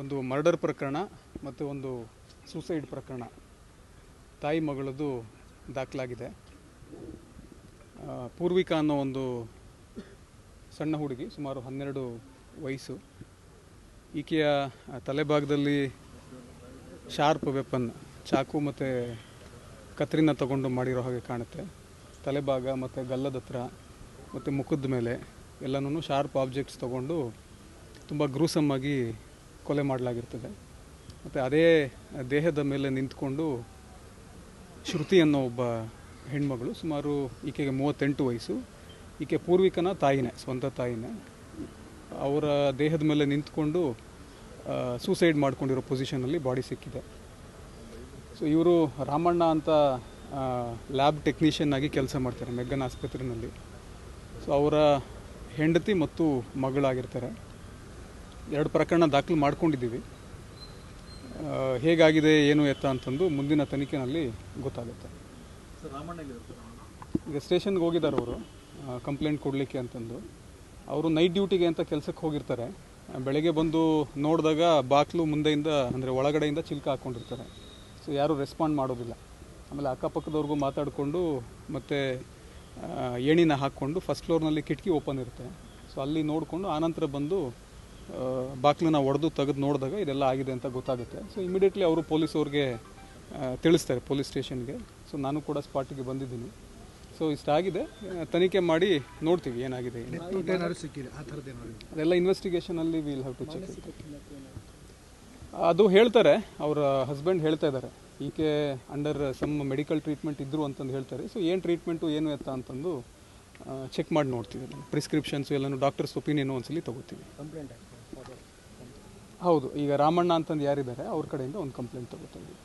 ಒಂದು ಮರ್ಡರ್ ಪ್ರಕರಣ ಮತ್ತು ಒಂದು ಸೂಸೈಡ್ ಪ್ರಕರಣ. ತಾಯಿ ಮಗಳದು ದಾಖಲಾಗಿದೆ. ಪೂರ್ವಿಕಾ ಅನ್ನೋ ಒಂದು ಸಣ್ಣ ಹುಡುಗಿ, ಸುಮಾರು ಹನ್ನೆರಡು ವಯಸ್ಸು. ಈಕೆಯ ತಲೆಭಾಗದಲ್ಲಿ ಶಾರ್ಪ್ ವೆಪನ್, ಚಾಕು ಮತ್ತು ಕತ್ರಿನ ತಗೊಂಡು ಮಾಡಿರೋ ಹಾಗೆ ಕಾಣುತ್ತೆ. ತಲೆಭಾಗ ಮತ್ತು ಗಲ್ಲದ ಹತ್ರ ಮತ್ತು ಮುಖದ ಮೇಲೆ ಎಲ್ಲನೂ ಶಾರ್ಪ್ ಆಬ್ಜೆಕ್ಟ್ಸ್ ತಗೊಂಡು ತುಂಬ ಗ್ರೂಸಮ್ ಆಗಿ ಕೊಲೆ ಮಾಡಲಾಗಿರ್ತದೆ. ಮತ್ತು ಅದೇ ದೇಹದ ಮೇಲೆ ನಿಂತ್ಕೊಂಡು ಶ್ರುತಿ ಅನ್ನೋ ಒಬ್ಬ ಹೆಣ್ಮಗಳು, ಸುಮಾರು ಈಕೆಗೆ ಮೂವತ್ತೆಂಟು ವಯಸ್ಸು. ಈಕೆ ಪೂರ್ವಿಕನ ತಾಯಿನೇ, ಸ್ವಂತ ತಾಯಿನೇ. ಅವರ ದೇಹದ ಮೇಲೆ ನಿಂತ್ಕೊಂಡು ಸೂಸೈಡ್ ಮಾಡ್ಕೊಂಡಿರೋ ಪೊಸಿಷನಲ್ಲಿ ಬಾಡಿ ಸಿಕ್ಕಿದೆ. ಸೊ ಇವರು ರಾಮಣ್ಣ ಅಂತ ಲ್ಯಾಬ್ ಟೆಕ್ನಿಷಿಯನ್ ಆಗಿ ಕೆಲಸ ಮಾಡ್ತಾರೆ, ಮೆಗ್ಗನ್ ಆಸ್ಪತ್ರೆಯಲ್ಲಿ ಸೊ ಅವರ ಹೆಂಡತಿ ಮತ್ತು ಮಗಳಾಗಿರ್ತಾರೆ. ಎರಡು ಪ್ರಕರಣ ದಾಖಲು ಮಾಡ್ಕೊಂಡಿದ್ದೀವಿ. ಹೇಗಾಗಿದೆ ಏನು ಎತ್ತ ಅಂತಂದು ಮುಂದಿನ ತನಿಖೆನಲ್ಲಿ ಗೊತ್ತಾಗುತ್ತೆ. ಈಗ ಸ್ಟೇಷನ್ಗೆ ಹೋಗಿದ್ದಾರೆ ಅವರು. ಕಂಪ್ಲೇಂಟ್ ಕೊಡಲಿಕ್ಕೆ ಅಂತಂದು. ಅವರು ನೈಟ್ ಡ್ಯೂಟಿಗೆ ಅಂತ ಕೆಲಸಕ್ಕೆ ಹೋಗಿರ್ತಾರೆ. ಬೆಳಗ್ಗೆ ಬಂದು ನೋಡಿದಾಗ ಬಾಕ್ಲು ಮುಂದೆಯಿಂದ ಅಂದರೆ ಒಳಗಡೆಯಿಂದ ಚಿಲ್ಕ ಹಾಕ್ಕೊಂಡಿರ್ತಾರೆ ಸೊ ಯಾರೂ ರೆಸ್ಪಾಂಡ್ ಮಾಡೋದಿಲ್ಲ. ಆಮೇಲೆ ಅಕ್ಕಪಕ್ಕದವ್ರಿಗೂ ಮಾತಾಡಿಕೊಂಡು ಮತ್ತು ಏಣಿನ ಹಾಕ್ಕೊಂಡು ಫಸ್ಟ್ ಫ್ಲೋರ್ನಲ್ಲಿ ಕಿಟಕಿ ಓಪನ್ ಇರುತ್ತೆ. ಸೊ ಅಲ್ಲಿ ನೋಡಿಕೊಂಡು ಆನಂತರ ಬಂದು ಬಾಕ್ಲನ್ನ ಒಡೆದು ತೆಗೆದು ನೋಡಿದಾಗ ಇದೆಲ್ಲ ಆಗಿದೆ ಅಂತ ಗೊತ್ತಾಗುತ್ತೆ. ಸೊ ಇಮಿಡಿಯೇಟ್ಲಿ ಅವರು ಪೊಲೀಸವ್ರಿಗೆ ಅವ್ರಿಗೆ ತಿಳಿಸ್ತಾರೆ ಪೊಲೀಸ್ ಸ್ಟೇಷನ್ಗೆ. ಸೊ ನಾನು ಕೂಡ ಸ್ಪಾಟಿಗೆ ಬಂದಿದ್ದೀನಿ. ಸೊ ಇಷ್ಟಾಗಿದೆ. ತನಿಖೆ ಮಾಡಿ ನೋಡ್ತೀವಿ ಏನಾಗಿದೆ ಅದೆಲ್ಲ ಇನ್ವೆಸ್ಟಿಗೇಷನಲ್ಲಿ ವಿಲ್ ಹ್ಯಾವ್ ಟು ಚೆಕ್ ಅದು ಹೇಳ್ತಾರೆ. ಅವರ ಹಸ್ಬೆಂಡ್ ಹೇಳ್ತಾ ಇದ್ದಾರೆ. ಈಕೆ ಅಂಡರ್ ಸಮ್ ಮೆಡಿಕಲ್ ಟ್ರೀಟ್ಮೆಂಟ್ ಇದ್ದರು ಅಂತಂದು ಹೇಳ್ತಾರೆ. ಸೊ ಏನು ಟ್ರೀಟ್ಮೆಂಟು ಏನು ಎತ್ತ ಅಂತಂದು ಚೆಕ್ ಮಾಡಿ ನೋಡ್ತೀವಿ ಪ್ರಿಸ್ಕ್ರಿಪ್ಷನ್ಸು ಎಲ್ಲನೂ ಡಾಕ್ಟರ್ಸ್ ಒಪಿನಿಯನ್ ಒಂದ್ಸಲಿ ತಗೋತೀವಿ. ಹೌದು ಈಗ ರಾಮಣ್ಣ ಅಂತಂದು ಯಾರಿದ್ದಾರೆ ಅವ್ರ ಕಡೆಯಿಂದ ಒಂದು ಕಂಪ್ಲೇಂಟ್ ತಗೋತಾ ಇದ್ದೀವಿ.